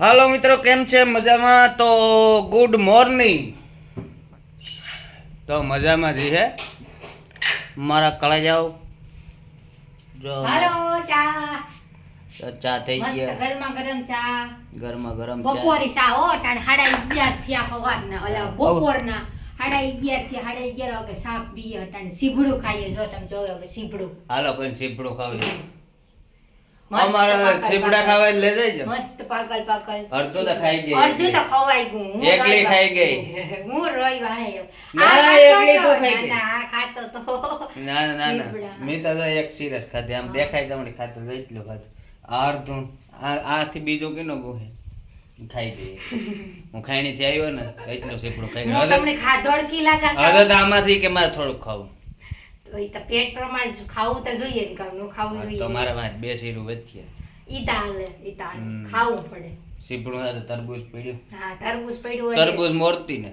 હાલો મિત્રો કેમ છે? મજામાં? તો ગુડ મોર્નિંગ તો મજામાં જી હે. મારા કળા જાઓ. જો. હાલો ચા. ચા થઈ ગયા. ગરમા ગરમ ચા. ગરમા ગરમ ચા. બપોરી ચા હો ટાણ હાડા અગિયાર થયા સવારના ઓલા બપોરના હાડા અગિયારથી હાડા અગિયાર વાગે સાપ પીએ ટાણ સીભડું ખાઈએ. જો તમે જોયો કે સીભડું. હાલો કોઈ સીપડું ખાવી અમારે પાકલ સીપડા ખાવા લઈ જજો. મસ્ત પાકલ પાકલ અડધું તો ખાઈ ગઈ. અડધું તો ખવાઈ ગયું. હું એકલી ખાઈ ગઈ. હું રવિવાર આવ્યો. ના, એકલી તો, ખાઈ ગઈ. ના, ખાતો તો ના ના ના મેં તો એક સિરસ ખાધી. આમ દેખાય તમને ખાતું તો એટલું ખાધું. આ અડધું. આ આથી બીજું કેનો ગુહે? ખાઈ ગઈ. હું ખાઈણીથી આવ્યો ને એટલું સીપડું ખાઈ ગયો. તમને ખાધોડકી લાગા હવે તો આમાંથી કે મારે થોડુંક ખાવું. તો તો પેટ પ્રમાણે ખાવું તો જોઈએ ને કામ ખાવું જોઈએ. મારા વાત બે શીરું વધીએ ઈ તાલે ઈ તાલે ખાવું પડે. સીપડું સાથે તરબૂચ પડ્યું. હા તરબૂચ પડ્યું હોય તરબૂચ મોરતી ને.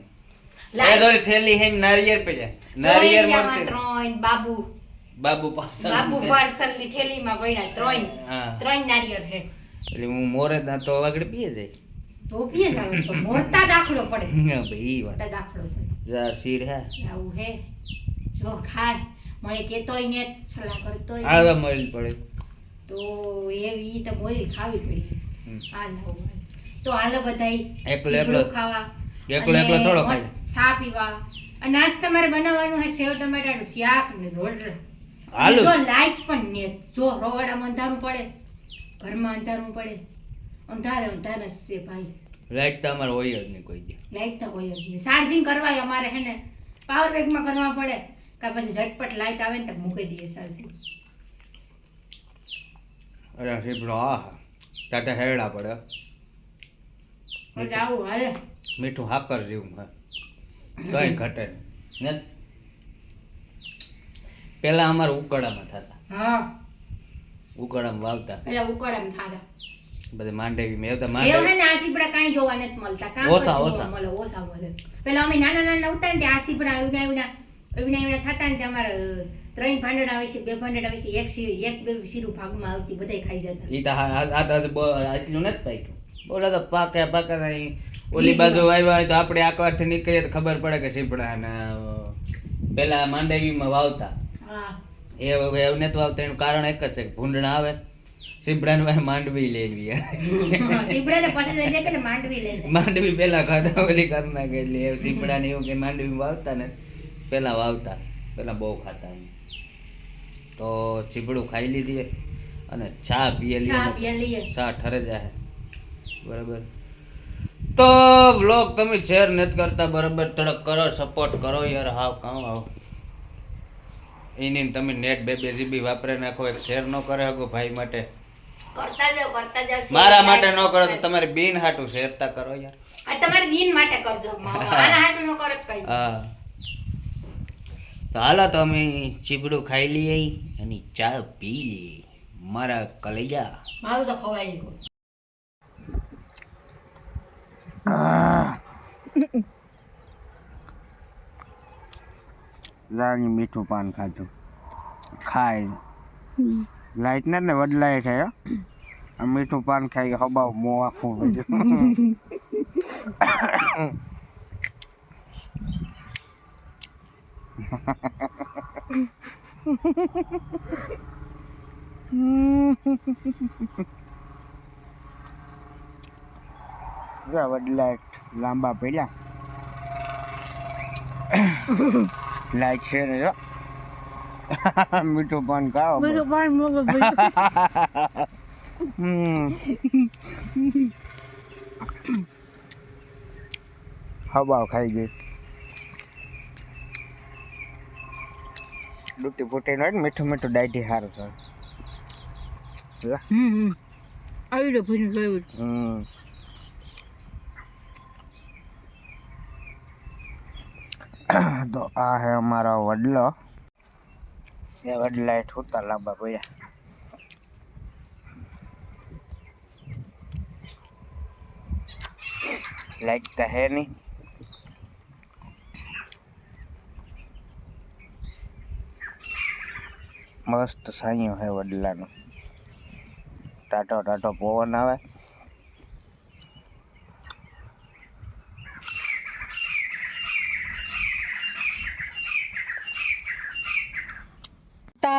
લાઈ. તો થેલી હેંગ નારિયેર પડ્યા. નારિયેર મોરતી. ત્રણ બાબુ. બાબુ પાસે બાબુ પાર્સલની થેલી માં પડ્યા ત્રણ. ત્રણ નારિયેર હે. એટલે હું મોરે ના તો આગળ પીએ જાય. તો પીએ જાવ તો. મોરતા દાખલો પડે. હા ભાઈ વાત. દાખલો પડે. જા સીર હે. આવું હે. જો ખાય. મને કેતોય ને છલા કરતોય આ મળી પડે. તો એવી તો બોલી ખાવી પડી. આ નવું તો આલો બધાય એકલો એકલો ખાવા. એકલો એકલો થોડો ખાય. સા પીવા. અને આજ તમારે બનાવવાનું હે સેવ ટમેટાનું શાક ને રોટલા. આલુ જો લાઈટ પણ ને જો રોવાડામાં અંધારું પડે ઘરમાં અંધારું પડે. અંધારે અંધાર છે ભાઈ. લાઈટ તો અમારે હોય જ નહીં કોઈ દી લાઈટ તો હોય જ નહીં. ચાર્જિંગ કરવાય અમારે હે ને? પાવર બેંકમાં કરવા પડે. કાં પછી ઝટપટ લાઈટ આવે ને તો મૂકી દઈએ ચાર્જિંગ અરે સીપડો આ ટાટા હેરડા પડે. આવું હાલે. મીઠું હાકર જેવું હે. કઈ ઘટે ને પેલા અમારે ઉકળામાં થતા. હા. ઉકળામાં વાવતા. એટલે ઉકળામાં થારા બધે માંડેવી મેં તો એવું હે ને આ સીપડા કાંઈ જોવા નથી મળતા. કામ ઓછા, ઓસા મળે ઓછા મળે. પેલા અમે નાના નાના ઉતાર ને આ સીપડા આવ્યું એવડા એવડા એવડા ખાતા ને અમારે ત્રણ ભાંડણ આવે છે બે ભાંડણ આવે છે એક એક બે શીરું ભાગમાં આવતી બધાય ખાઈ જતા. ઈ તો આટલું નથી પાક્યું. બોલો તો પાકે પાકે ઓલી બાજુ આવ્યા હોય તો આપણે આકવાથી નીકળીએ તો ખબર પડે કે સીપડા ને પેલા માંડવીમાં વાવતા. એ એવું નથી વાવતા એનું કારણ એક જ છે ભૂંડણા આવે. સીપડાનું માંડવી લેવી પછી જાય માંડવી લે માંડવી પેલા ખાતા ઓલી કરી નાખે એટલે એ સીપડા ને એવું કે માંડવી વાવતા ને પેલા વાવતા પહેલાં બહુ ખાતા. તો ચીબડું ખાઈ લીધી અને ચા પીએ લઈએ ચા ઠરે જાય. બરાબર. તો વ્લોગ તમે શેર નથી કરતા બરાબર. થોડોક કરો સપોર્ટ કરો યાર. હાવ કામ આવ એની તમે નેટ બે બે જીબી વાપરે નાખો એક શેર ન કરે હકો ભાઈ માટે. કરતા જાવ કરતા જાવ મારા માટે ન કરો તો. તમારે બિન હાટું શેરતા કરો યાર. તમારે દિન માટે કરજો. આના હાટું ન કરો કઈ. હા. તો હાલો તો અમે ચીબડું ખાઈ લઈએ અને ચા પી લઈએ. મારા કલેજા મારું તો ખવાઈ ગયું લાગી મીઠું પાન ખાધું. ખાય. લાઈટ ને વડલાય છે હો. આ મીઠું પાન ખાઈ હબાવ મો આખું બધું. વડલાઈટ લાંબા પડ્યા લાઈટ છે ને જો મીઠું પાન ખાઓ પણ મોગો હમ. હવાઓ ખાઈ ગઈ ડૂટી ફૂટીને હોય ને મીઠું મીઠું ડાયટી સારું હમ આવી રહ્યો ભૂલી જોયું હમ. તો આ હે અમારો વડલો. એ વડલા હેઠ લાંબા પડ્યા લાઈટ તો હે નહીં મસ્ત સાયો હે વડલાનો. ટાટો ટાટો પવન આવે.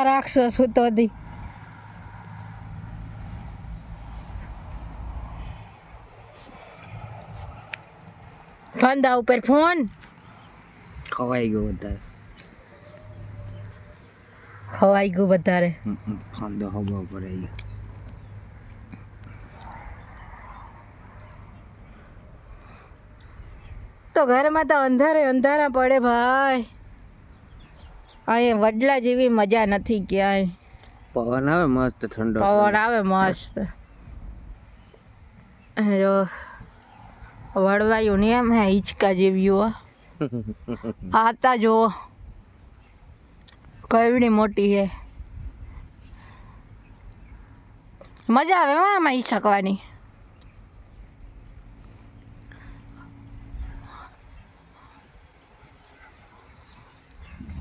રાખશો સૂતો દી. ફંદા ઉપર ફોન? ખવાઈ ગયો વધારે. ખવાઈ ગયું વધારે ફાંદો હવા ભરાઈ ગયો તો ઘરમાં તો અંધારે અંધારા પડે ભાઈ અહીં વડલા જેવી મજા નથી ક્યાંય પવન આવે મસ્ત ઠંડો પવન આવે મસ્ત જો વળવાયું ને એમ હે હિંચકા જેવી હો આતા જો કવડી મોટી હે. મજા આવે એમાં આમાં હિંચકવાની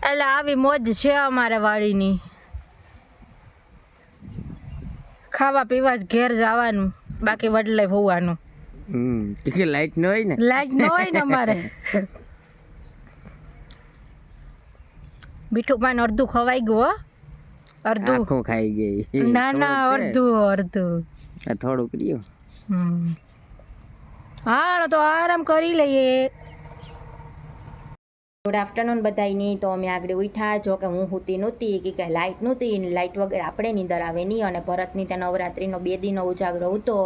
એટલે આવી મોજ છે અમારે વાડીની. ખાવા પીવા જ ઘેર જવાનું બાકી વડલે હોવાનું. લાઈટ ન હોય ને? લાઈટ ન હોય ને અમારે. મીઠું પાન અડધું ખવાઈ ગયું અડધું. આખું ખાઈ ગઈ. ના ના અડધું અડધું. થોડુંક રહ્યું. હમ. હા તો આરામ કરી લઈએ. ગુડ આફ્ટરનૂન બધાયની. તો અમે આગળ ઉઠ્યા. જો કે હું હુતી નહોતી કે કે લાઇટ નહોતી લાઇટ વગર આપણે નીંદર આવે નહીં. અને ભરતની ત્યાં નવરાત્રિનો બે દિનો ઉજાગરો હતો.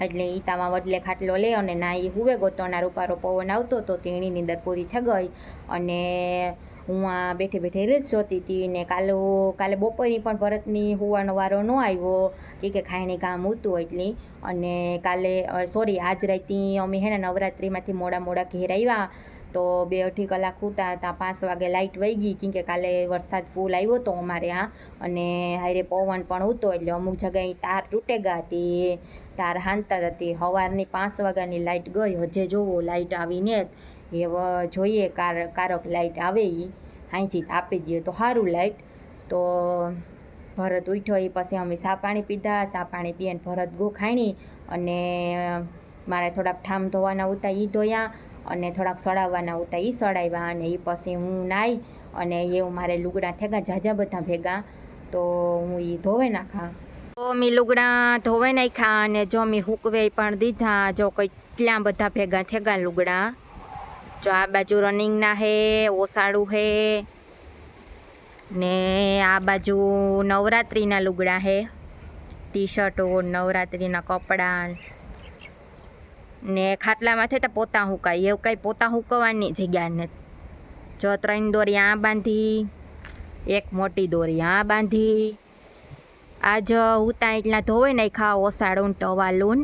એટલે ઈતામાં તામાં વડલે ખાટલો લે અને ના એ હુવે ગોતોના રૂપારો પવન આવતો તો તેની નીંદર પૂરી થઈ ગઈ. અને હું આ બેઠે બેઠે રીલ્સ જોતી હતી ને કાલે કાલે બપોરની પણ ભરતની હોવાનો વારો ન આવ્યો, કે કે ખાયણી કામ હતું એટલી. અને કાલે સોરી, આજ રાતથી અમે હે ને નવરાત્રિમાંથી મોડા મોડા ઘેર આવ્યા તો બે અઢી કલાક હતા પાંચ વાગે લાઇટ વહી ગઈ, કેમ કે કાલે વરસાદ ફૂલ આવ્યો હતો અમારે આ. અને હારે પવન પણ હતો એટલે અમુક જગ્યાએ તાર તૂટે ગયા હતી તાર હાંતા હતી સવારની પાંચ વાગ્યાની લાઇટ ગઈ, હજે જોવો લાઇટ આવીને જ એ વ- જોઈએ કાર, કારક લાઇટ આવે એ હાંચી આપી દઈએ. તો સારું લાઇટ તો ભરત ઉઠ્યો એ પછી અમે સા પાણી પીધા. સા પાણી પીને ભરત ગો ખાણી અને મારે થોડાક ઠામ ધોવાના હતા એ ધોયા અને થોડાક સડાવવાના હતા એ સડાવ્યા અને એ પછી હું નાહી અને એવું મારે લુગડા થેગા જાજા બધા ભેગા. તો હું એ ધોવે નાખા. તો મેં લુગડા ધોવે નાખ્યા અને જો મેં હુકવે પણ દીધા, જો કેટલા બધા ભેગા થેગા લુગડા. જો આ બાજુ રનિંગના હે ઓસાળું હે, ને આ બાજુ નવરાત્રિના લુગડા હે ટી શર્ટો નવરાત્રિના કપડાં, ને ખાટલામાંથી તો પોતા હુકાય, એવું કંઈ પોતા હુકવવાની જગ્યા નથી. જો ત્રણ દોરી આ બાંધી, એક મોટી દોરી આ બાંધી, આજ ત્યાં એટલા ધોવે નાખ્યા, ઓસાડું ને ટવાલું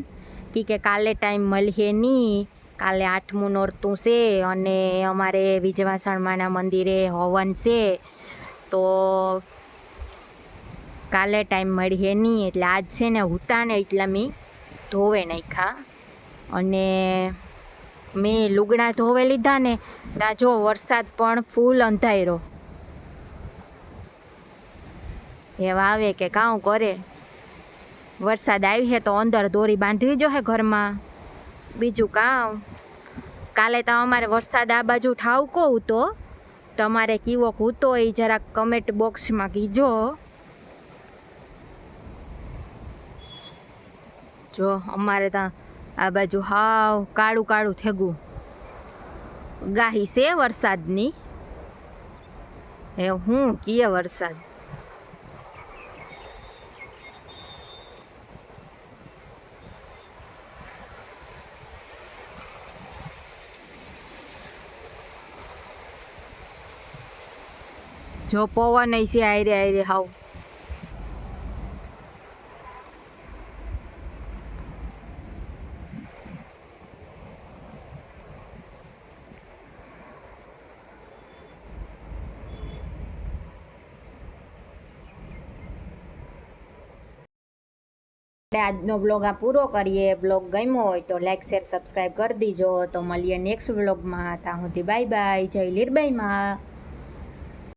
કે કાલે ટાઈમ મળીએ નહીં. કાલે આઠમું નોરતું છે અને અમારે વિજવાસણમાના મંદિરે હવન છે. તો કાલે ટાઈમ મળીએ નહીં, એટલે આજ છે ને ઉતા ને એટલા મેં ધોવે નાખ્યા. અને મેં લુગડા ધોવે લીધા ને ત્યાં જો વરસાદ પણ ફૂલ અંધાર્યો એવા આવે કે કાં કરે. વરસાદ આવી છે તો અંદર દોરી બાંધવી જો ઘરમાં. બીજું કાં કાલે તો અમારે વરસાદ આ બાજુ ઠાવકો હતો. તમારે કીવો હતો એ જરાક કમેન્ટ બોક્સમાં કીજો. જો, અમારે ત્યાં આ બાજુ હાવ કાળું કાળું થેગું. ગાહી છે વરસાદની. એ હું કીએ વરસાદ? જો પવન છે, આયરે આયરે હાવ. આજનો બ્લોગ આ પૂરો કરીએ. બ્લોગ ગમ્યો હોય તો લાઈક, શેર સબસ્ક્રાઈબ કરી દીજો. તો મળીએ નેક્સ્ટ બ્લોગમાં ત્યાં સુધી બાય બાય. જય લીરબાઈમાં.